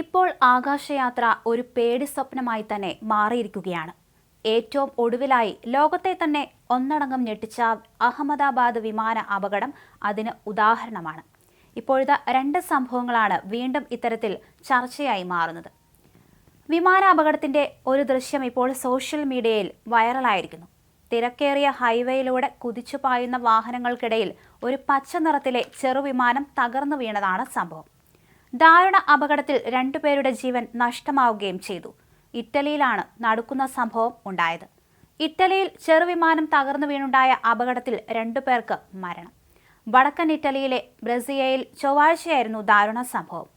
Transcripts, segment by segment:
ഇപ്പോൾ ആകാശയാത്ര ഒരു പേടി സ്വപ്നമായി തന്നെ മാറിയിരിക്കുകയാണ്. ഏറ്റവും ഒടുവിലായി ലോകത്തെ തന്നെ ഒന്നടങ്കം ഞെട്ടിച്ച അഹമ്മദാബാദ് വിമാന അപകടം അതിന് ഉദാഹരണമാണ്. ഇപ്പോഴത്തെ രണ്ട് സംഭവങ്ങളാണ് വീണ്ടും ഇത്തരത്തിൽ ചർച്ചയായി മാറുന്നത്. വിമാന അപകടത്തിന്റെ ഒരു ദൃശ്യം ഇപ്പോൾ സോഷ്യൽ മീഡിയയിൽ വൈറലായിരിക്കുന്നു. തിരക്കേറിയ ഹൈവേയിലൂടെ കുതിച്ചു പായുന്ന വാഹനങ്ങൾക്കിടയിൽ ഒരു പച്ച നിറത്തിലെ ചെറുവിമാനം തകർന്നു വീണതാണ് സംഭവം. ദാരുണ അപകടത്തിൽ രണ്ടുപേരുടെ ജീവൻ നഷ്ടമാവുകയും ചെയ്തു. ഇറ്റലിയിലാണ് നടക്കുന്ന സംഭവം ഉണ്ടായത്. ഇറ്റലിയിൽ ചെറുവിമാനം തകർന്നു വീണുണ്ടായ അപകടത്തിൽ രണ്ടുപേർക്ക് മരണം. വടക്കൻ ഇറ്റലിയിലെ ബ്രസിയയിൽ ചൊവ്വാഴ്ചയായിരുന്നു ദാരുണ സംഭവം.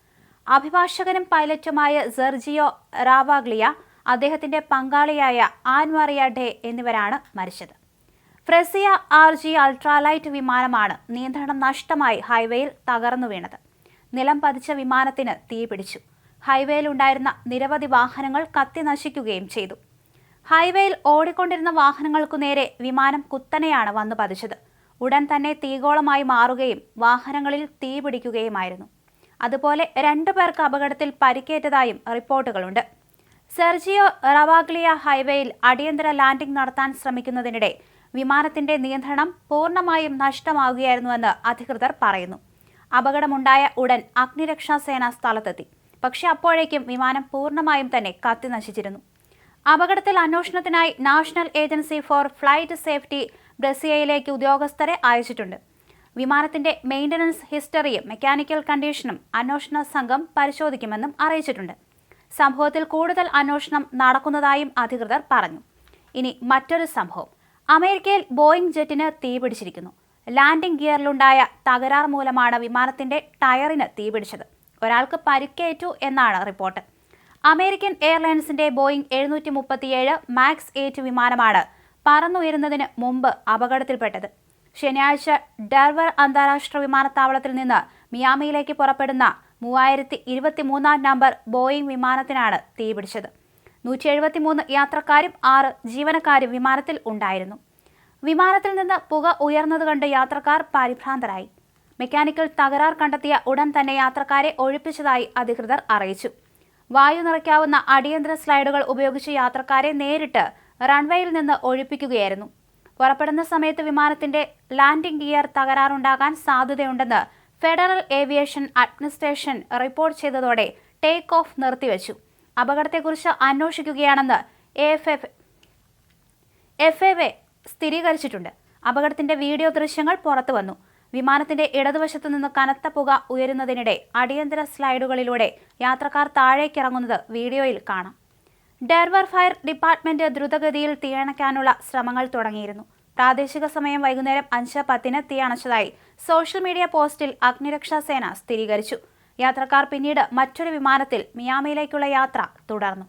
അഭിഭാഷകനും പൈലറ്റുമായ സെർജിയോ റാവാഗ്ലിയ അദ്ദേഹത്തിന്റെ പങ്കാളിയായ ആൻമറിയ ഡേ എന്നിവരാണ് മരിച്ചത്. ഫ്രെസിയ ആർ ജി അൾട്രാലൈറ്റ് വിമാനമാണ് നിയന്ത്രണം നഷ്ടമായി ഹൈവേയിൽ തകർന്നു വീണത്. നിലം പതിച്ച വിമാനത്തിന് തീപിടിച്ചു. ഹൈവേയിലുണ്ടായിരുന്ന നിരവധി വാഹനങ്ങൾ കത്തി നശിക്കുകയും ചെയ്തു. ഹൈവേയിൽ ഓടിക്കൊണ്ടിരുന്ന വാഹനങ്ങൾക്കു നേരെ വിമാനം കുത്തനെയാണ് വന്നു പതിച്ചത്. ഉടൻ തന്നെ തീഗോളമായി മാറുകയും വാഹനങ്ങളിൽ തീ പിടിക്കുകയുമായിരുന്നു. അതുപോലെ രണ്ടു പേർക്ക് അപകടത്തിൽ പരിക്കേറ്റതായും റിപ്പോർട്ടുകളുണ്ട്. സെർജിയോ റവാഗ്ലിയ ഹൈവേയിൽ അടിയന്തര ലാൻഡിംഗ് നടത്താൻ ശ്രമിക്കുന്നതിനിടെ വിമാനത്തിന്റെ നിയന്ത്രണം പൂർണമായും നഷ്ടമാവുകയായിരുന്നുവെന്ന് അധികൃതർ പറയുന്നു. അപകടമുണ്ടായ ഉടൻ അഗ്നിരക്ഷാസേന സ്ഥലത്തെത്തി. പക്ഷേ അപ്പോഴേക്കും വിമാനം പൂർണമായും തന്നെ കത്തി നശിച്ചിരുന്നു. അപകടത്തിൽ അന്വേഷണത്തിനായി national agency for flight safety ബ്രസിയയിലേക്ക് ഉദ്യോഗസ്ഥരെ അയച്ചിട്ടുണ്ട്. വിമാനത്തിന്റെ മെയിന്റനൻസ് ഹിസ്റ്ററിയും മെക്കാനിക്കൽ കണ്ടീഷനും അന്വേഷണ സംഘം പരിശോധിക്കുമെന്നും അറിയിച്ചിട്ടുണ്ട്. സംഭവത്തിൽ കൂടുതൽ അന്വേഷണം നടക്കുന്നതായും അധികൃതർ പറഞ്ഞു. ഇനി മറ്റൊരു സംഭവം. അമേരിക്കയിൽ ബോയിംഗ് ജെറ്റിന് തീപിടിച്ചിരിക്കുന്നു. ലാൻഡിംഗ് ഗിയറിലുണ്ടായ തകരാർ മൂലമാണ് വിമാനത്തിന്റെ ടയറിന് തീപിടിച്ചത് ഒരാൾക്ക് പരിക്കേറ്റു എന്നാണ് റിപ്പോർട്ട്. അമേരിക്കൻ എയർലൈൻസിന്റെ ബോയിംഗ് എഴുന്നൂറ്റി മുപ്പത്തിയേഴ് മാക്സ് എയ്റ്റ് വിമാനമാണ് പറന്നുയരുന്നതിന് മുമ്പ് അപകടത്തിൽപ്പെട്ടത്. ശനിയാഴ്ച ഡർവർ അന്താരാഷ്ട്ര വിമാനത്താവളത്തിൽ നിന്ന് മിയാമിയിലേക്ക് പുറപ്പെടുന്ന മൂവായിരത്തി ഇരുപത്തി മൂന്നാം നമ്പർ ബോയിംഗ് വിമാനത്തിനാണ് തീപിടിച്ചത്. നൂറ്റി എഴുപത്തിമൂന്ന് യാത്രക്കാരും ആറ് ജീവനക്കാരും വിമാനത്തിൽ ഉണ്ടായിരുന്നു. വിമാനത്തിൽ നിന്ന് പുക ഉയർന്നത് കണ്ട് യാത്രക്കാർ പരിഭ്രാന്തരായി. മെക്കാനിക്കൽ തകരാർ കണ്ടെത്തിയ ഉടൻ തന്നെ യാത്രക്കാരെ ഒഴിപ്പിച്ചതായി അധികൃതർ അറിയിച്ചു. വായു നിറയ്ക്കാവുന്ന അടിയന്തര സ്ലൈഡുകൾ ഉപയോഗിച്ച് യാത്രക്കാരെ നേരിട്ട് റൺവേയിൽ നിന്ന് ഒഴിപ്പിക്കുകയായിരുന്നു. പുറപ്പെടുന്ന സമയത്ത് വിമാനത്തിന്റെ ലാൻഡിംഗ് ഗിയർ തകരാറുണ്ടാകാൻ സാധ്യതയുണ്ടെന്ന് ഫെഡറൽ ഏവിയേഷൻ അഡ്മിനിസ്ട്രേഷൻ റിപ്പോർട്ട് ചെയ്തതോടെ ടേക്ക് ഓഫ് നിർത്തിവച്ചു. അപകടത്തെക്കുറിച്ച് അന്വേഷിക്കുകയാണെന്ന് എഫ് എഫ് എഫ് എ സ്ഥിരീകരിച്ചിട്ടുണ്ട്. അപകടത്തിന്റെ വീഡിയോ ദൃശ്യങ്ങൾ പുറത്തു വന്നു. വിമാനത്തിന്റെ ഇടതുവശത്തു നിന്ന് കനത്ത പുക ഉയരുന്നതിനിടെ അടിയന്തര സ്ലൈഡുകളിലൂടെ യാത്രക്കാർ താഴേക്കിറങ്ങുന്നത് വീഡിയോയിൽ കാണാം. ഡെർവർ ഫയർ ഡിപ്പാർട്ട്മെന്റ് ദ്രുതഗതിയിൽ തീയണയ്ക്കാനുള്ള ശ്രമങ്ങൾ തുടങ്ങിയിരുന്നു. പ്രാദേശിക സമയം വൈകുന്നേരം അഞ്ച് പത്തിന് തീയണച്ചതായി സോഷ്യൽ മീഡിയ പോസ്റ്റിൽ അഗ്നിരക്ഷാ സേന സ്ഥിരീകരിച്ചു. യാത്രക്കാർ പിന്നീട് മറ്റൊരു വിമാനത്തിൽ മിയാമിയിലേക്കുള്ള യാത്ര തുടർന്നു.